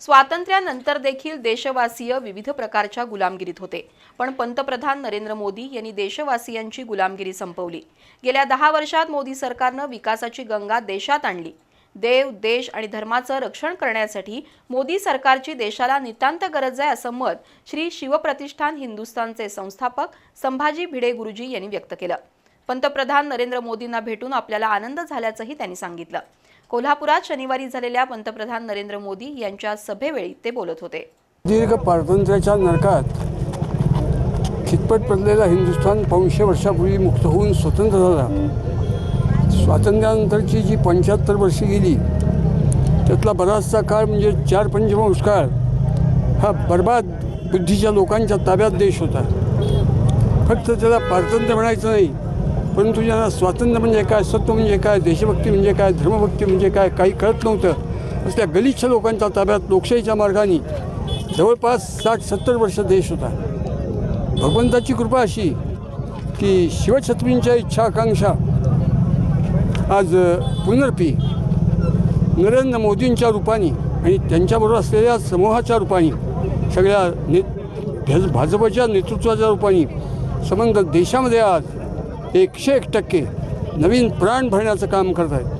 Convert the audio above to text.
स्वातंत्र्यानंतर देखील देशवासीय विविध प्रकारच्या गुलामगिरीत होते. पण पंतप्रधान नरेंद्र मोदी यांनी देशवासियांची गुलामगिरी संपवली. गेल्या दहा वर्षात मोदी सरकारनं विकासाची गंगा देशात आणली. देव देश आणि धर्माचं रक्षण करण्यासाठी मोदी सरकारची देशाला नितांत गरज आहे असं मत श्री शिवप्रतिष्ठान हिंदुस्थानचे संस्थापक संभाजी भिडे गुरुजी यांनी व्यक्त केलं. पंतप्रधान नरेंद्र मोदींना भेटून आपल्याला आनंद झाल्याचंही त्यांनी सांगितलं. कोल्हापुरात शनिवारी झालेल्या पंतप्रधान नरेंद्र मोदी यांच्या सभेवेळी ते बोलत होते. दीर्घ पारतंत्र्याच्या नरकात खितपट पडलेला हिंदुस्थान पाचशे वर्षापूर्वी मुक्त होऊन स्वतंत्र झाला स्वातंत्र्यानंतरची जी पंच्याहत्तर वर्षे गेली त्यातला बराचसा काळ म्हणजे चार पंचमांश काळ हा बर्बाद बुद्धीच्या लोकांच्या ताब्यात देश होता. फक्त त्याला पारतंत्र्य म्हणायचं नाही परंतु ज्यांना स्वातंत्र्य म्हणजे काय सत्व म्हणजे काय देशभक्ती म्हणजे काय धर्मभक्ती म्हणजे काय काही कळत नव्हतं. असल्या त्या गलिच्छ लोकांच्या ताब्यात लोकशाहीच्या मार्गाने जवळपास साठ सत्तर वर्ष देश होता. भगवंताची कृपा अशी की शिवछत्रींच्या इच्छा आकांक्षा आज पुनर्पी नरेंद्र मोदींच्या रूपाने आणि त्यांच्याबरोबर असलेल्या समूहाच्या रूपाने सगळ्या ने भाजपच्या नेतृत्वाच्या रूपाने संबंध देशामध्ये आज एकशे एक टक्के नवीन प्राण भरण्याचं काम करत आहेत.